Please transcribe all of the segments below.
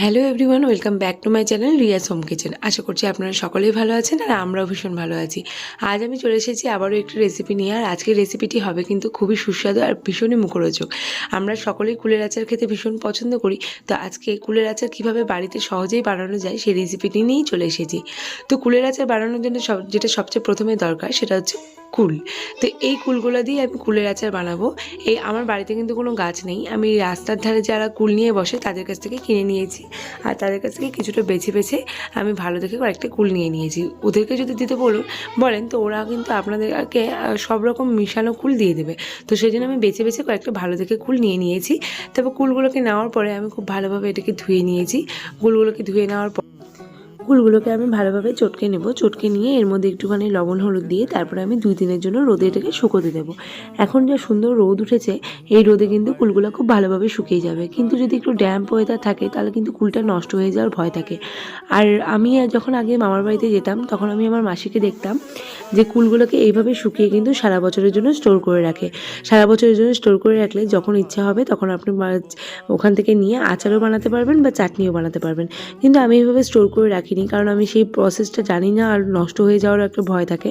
Hello everyone welcome back to my channel Riya's home kitchen আশা করছি আপনারা সকলেই ভালো আছেন আর আমরাও ভীষণ ভালো আছি। আজ আমি চলে এসেছি আবারও একটি রেসিপি নিয়ে আর আজকের রেসিপিটি হবে কিন্তু খুবই সুস্বাদু আর ভীষণই মুখরোচক। আমরা সকলেই কুলের আচার খেতে ভীষণ পছন্দ করি, তো আজকে কুলের আচার কীভাবে বাড়িতে সহজেই বানানো যায় সেই রেসিপিটি নিয়েই চলে এসেছি। তো কুলের আচার বানানোর জন্য সব যেটা সবচেয়ে প্রথমে দরকার সেটা হচ্ছে কুল। তো এই কুলগুলো দিয়ে আমি কুলের আচার বানাবো। এই আমার বাড়িতে কিন্তু কোনো গাছ নেই। আমি রাস্তার ধারে যারা কুল নিয়ে বসে তাদের কাছ থেকে কিনে নিয়েছি। আর তাদের কাছ থেকে কিছুটা বেছে বেছে আমি ভালো দেখে কয়েকটা কুল নিয়ে নিয়েছি। ওদেরকে যদি দিতে বলুন, বলেন তো ওরা কিন্তু আপনাদেরকে সব রকম মিশানো কুল দিয়ে দেবে। তো সেই জন্য আমি বেছে বেছে কয়েকটা ভালো দেখে কুল নিয়ে নিয়েছি। তারপর কুলগুলোকে নেওয়ার পরে আমি খুব ভালোভাবে এটাকে ধুয়ে নিয়েছি। কুলগুলোকে ধুয়ে নেওয়ার পর কুলগুলোকে আমি ভালোভাবে চটকে নেব। চটকে নিয়ে এর মধ্যে একটুখানি লবণ, হলুদ দিয়ে তারপরে আমি দুই দিনের জন্য রোদে এটাকে শুকোতে দেবো। এখন যা সুন্দর রোদ উঠেছে, এই রোদে কিন্তু কুলগুলো খুব ভালোভাবে শুকিয়ে যাবে। কিন্তু যদি একটু ড্যাম্প ওয়েদার থাকে, তাহলে কিন্তু কুলটা নষ্ট হয়ে যাওয়ার ভয় থাকে। আর আমি যখন আগে মামার বাড়িতে যেতাম, তখন আমি আমার মাসিকে দেখতাম যে কুলগুলোকে এইভাবে শুকিয়ে কিন্তু সারা বছরের জন্য স্টোর করে রাখে। সারা বছরের জন্য স্টোর করে রাখলে যখন ইচ্ছা হবে, তখন আপনি ওখান থেকে নিয়ে আচারও বানাতে পারবেন বা চাটনিও বানাতে পারবেন। কিন্তু আমি এইভাবে স্টোর করে রাখিনি কারণ আমি সেই প্রসেসটা জানি না আর নষ্ট হয়ে যাওয়ার একটা ভয় থাকে।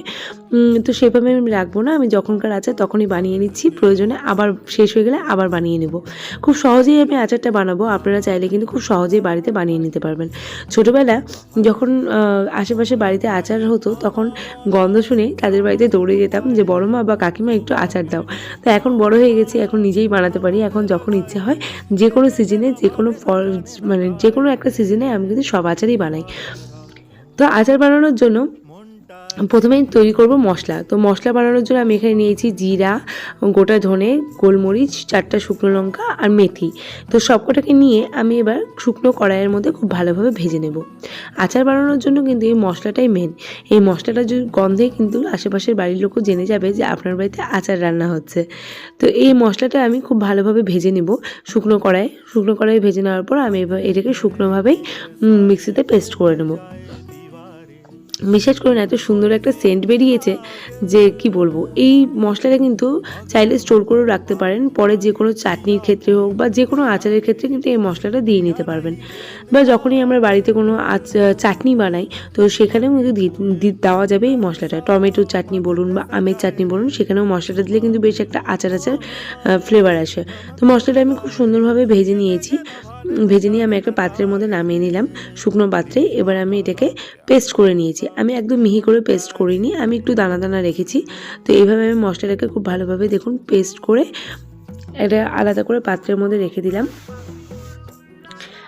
তো সেভাবে আমি রাখব না। আমি যখনকার আচার তখনই বানিয়ে নিচ্ছি। প্রয়োজনে আবার শেষ হয়ে গেলে আবার বানিয়ে নেব। খুব সহজেই আমি আচারটা বানাবো। আপনারা চাইলে কিন্তু খুব সহজেই বাড়িতে বানিয়ে নিতে পারবেন। ছোটোবেলা যখন আশেপাশে বাড়িতে আচার হতো, তখন গন্ধ শুনে তাদের বাড়িতে দৌড়ে যেতাম যে, বড় মা বা কাকিমা, একটু আচার দাও। তো এখন বড় হয়ে গেছি। এখন নিজেই বানাতে পারি। এখন যখন ইচ্ছে হয়, যে কোনো সিজনে যে কোনো ফল মানে যে কোনো একটা সিজনে আমি কিন্তু সব আচারই বানাই। তো আচার বানানোর জন্য প্রথমেই তৈরি করব মশলা। তো মশলা বানানোর জন্য আমি এখানে নিয়েছি জিরা, গোটা ধনে, গোলমরিচ, চারটা শুকনো লঙ্কা আর মেথি। তো সবকটাকে নিয়ে আমি এবার শুকনো কড়াইয়ের মধ্যে খুব ভালোভাবে ভেজে নেব। আচার বানানোর জন্য কিন্তু এই মশলাটাই মেন এই মশলাটা গন্ধে কিন্তু আশেপাশের বাড়ির লোকও জেনে যাবে যে আপনার বাড়িতে আচার রান্না হচ্ছে। তো এই মশলাটা আমি খুব ভালোভাবে ভেজে নেব শুকনো কড়াই শুকনো কড়াই ভেজে নেওয়ার পর আমি এটাকে শুকনোভাবেই মিক্সিতে পেস্ট করে নেব। বিশ্বাস করুন এত সুন্দর একটা সেন্ট বেরিয়েছে যে কি বলব, এই মশলাটা কিন্তু চাইলে স্টোর করেও রাখতে পারেন, পরে যে কোনো চাটনির ক্ষেত্রে হোক বা যে কোনো আচারের ক্ষেত্রে কিন্তু এই মশলাটা দিয়ে নিতে পারবেন। বা যখনই আমরা বাড়িতে কোনো চাটনি বানাই, তো সেখানেও কিন্তু দেওয়া যাবে এই মশলাটা। টমেটোর চাটনি বলুন বা আমের চাটনি বলুন, সেখানেও মশলাটা দিলে কিন্তু বেশ একটা আচার আচার ফ্লেভার আসে। তো মশলাটা আমি খুব সুন্দরভাবে ভেজে নিয়েছি। ভেজে নিয়ে আমি একটা পাত্রের মধ্যে নামিয়ে নিলাম, শুকনো পাত্রে। এবার আমি এটাকে পেস্ট করে নিয়েছি। আমি একদম মিহি করে পেস্ট করিনি, আমি একটু দানা দানা রেখেছি। তো এইভাবে আমি মশলাটাকে খুব ভালোভাবে দেখুন পেস্ট করে এটা আলাদা করে পাত্রের মধ্যে রেখে দিলাম।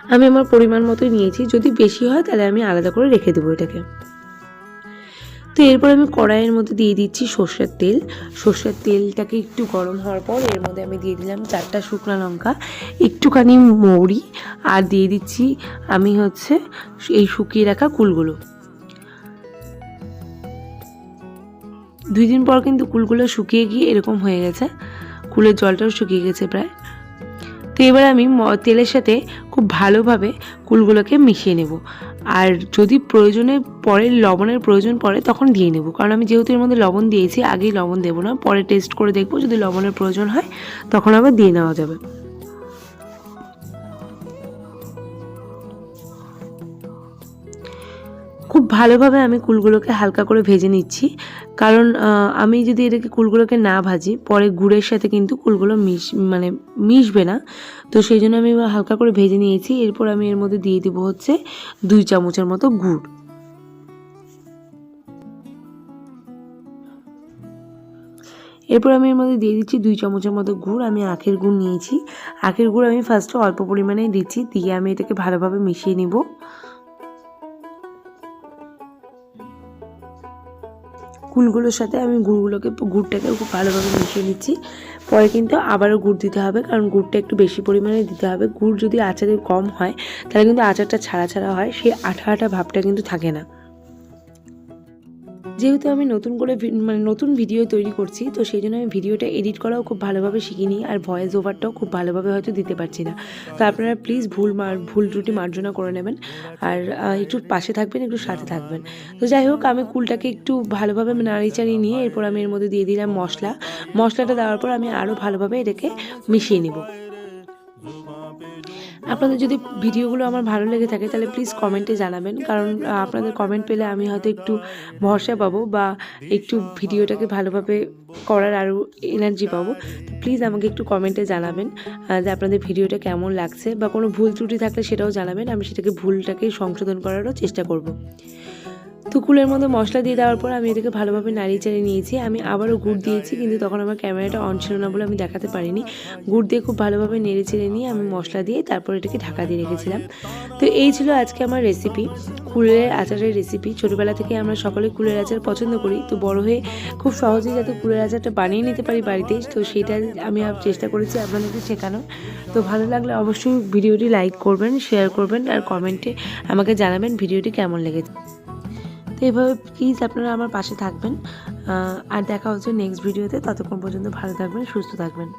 আমি আমার পরিমাণ মতোই নিয়েছি, যদি বেশি হয় তাহলে আমি আলাদা করে রেখে দেবো এটাকে। তো এরপর আমি কড়াইয়ের মধ্যে দিয়ে দিচ্ছি সর্ষের তেল। সর্ষের তেলটাকে একটু গরম হওয়ার পর এর মধ্যে আমি দিয়ে দিলাম চারটা শুকনো লঙ্কা, একটুখানি মৌরি, আর দিয়ে দিচ্ছি আমি হচ্ছে এই শুকিয়ে রাখা কুলগুলো। দুই দিন পর কিন্তু কুলগুলো শুকিয়ে গিয়ে এরকম হয়ে গেছে। কুলের জলটাও শুকিয়ে গেছে প্রায়। তো এবার আমি তেলের সাথে খুব ভালোভাবে কুলগুলোকে মিশিয়ে নেব। আর যদি প্রয়োজনে পরে লবণের প্রয়োজন পড়ে তখন দিয়ে নেব। কারণ আমি যেহেতু এর মধ্যে লবণ দিয়েছি, আগেই লবণ দেবো না। পরে টেস্ট করে দেখব যদি লবণের প্রয়োজন হয়, তখন আবার দিয়ে নেওয়া যাবে। খুব ভালোভাবে আমি কুলগুলোকে হালকা করে ভেজে নিচ্ছি। কারণ আমি যদি এটাকে কুলগুলোকে না ভাজি, পরে গুড়ের সাথে কিন্তু কুলগুলো মিশ মানে মিশবে না। তো সেই জন্য আমি হালকা করে ভেজে নিয়েছি। এরপর আমি এর মধ্যে দিয়ে দিব হচ্ছে দুই চামচের মতো গুড়। এরপর আমি এর মধ্যে দিয়ে দিচ্ছি দুই চামচের মতো গুড়। আমি আখের গুড় নিয়েছি। আখের গুড় আমি ফার্স্টে অল্প পরিমাণে দিচ্ছি। দিয়ে আমি এটাকে ভালোভাবে মিশিয়ে নিব। কুলগুলোর সাথে আমি গুড়গুলোকে, গুড়টাকে খুব ভালোভাবে মিশিয়ে নিচ্ছি। পরে কিন্তু আবারও গুড় দিতে হবে, কারণ গুড়টা একটু বেশি পরিমাণে দিতে হবে। গুড় যদি আচারে কম হয়, তাহলে কিন্তু আচারটা ছাড়া ছাড়া হয়, সেই আঠা আঠা ভাবটা কিন্তু থাকে না। যেহেতু আমি নতুন করে মানে নতুন ভিডিও তৈরি করছি, তো সেই জন্য আমি ভিডিওটা এডিট করাও খুব ভালোভাবে শিখিনি আর ভয়েস ওভারটাও খুব ভালোভাবে হয়তো দিতে পারছি না। তো আপনারা প্লিজ ভুল মার ভুল ত্রুটি মার্জনা করে নেবেন আর একটু পাশে থাকবেন, একটু সাথে থাকবেন। তো যাই হোক, আমি কুলটাকে একটু ভালোভাবে নাড়ি চাড়িয়ে নিয়ে এরপর আমি এর মধ্যে দিয়ে দিলাম মশলা। মশলাটা দেওয়ার পর আমি আরও ভালোভাবে এটাকে মিশিয়ে নিব। আপনাদের যদি ভিডিওগুলো আমার ভালো লেগে থাকে, তাহলে প্লিজ কমেন্টে জানাবেন। কারণ আপনাদের কমেন্ট পেলে আমি হয়তো একটু ভরসা পাবো বা একটু ভিডিওটাকে ভালোভাবে করার আরও এনার্জি পাবো। তো প্লিজ আমাকে একটু কমেন্টে জানাবেন যে আপনাদের ভিডিওটা কেমন লাগছে বা কোনো ভুল ত্রুটি থাকলে সেটাও জানাবেন। আমি সেটাকে ভুলটাকে সংশোধন করারও চেষ্টা করব। তো কুলের মধ্যে মশলা দিয়ে দেওয়ার পর আমি এটাকে ভালোভাবে নাড়িয়ে চাড়িয়ে নিয়েছি। আমি আবারও গুড় দিয়েছি, কিন্তু তখন আমার ক্যামেরাটা অন ছিল না বলে আমি দেখাতে পারিনি। গুড় দিয়ে খুব ভালোভাবে নেড়ে চেড়ে নিয়ে আমি মশলা দিয়ে তারপর এটাকে ঢাকা দিয়ে রেখেছিলাম। তো এই ছিল আজকে আমার রেসিপি কুলের আচারের রেসিপি ছোটোবেলা থেকে আমরা সকলে কুলের আচার পছন্দ করি, তো বড় হয়ে খুব সহজেই যাতে কুলের আচারটা বানিয়ে নিতে পারি বাড়িতেই তো সেটা আমি চেষ্টা করেছি আপনাদেরকে শেখানো তো ভালো লাগলে অবশ্যই ভিডিওটি লাইক করবেন শেয়ার করবেন, আর কমেন্টে আমাকে জানাবেন ভিডিওটি কেমন লেগেছে। তো এইভাবে প্লিজ আপনারা আমার পাশে থাকবেন। আর দেখা হচ্ছে নেক্সট ভিডিওতে ততক্ষণ পর্যন্ত ভালো থাকবেন, সুস্থ থাকবেন।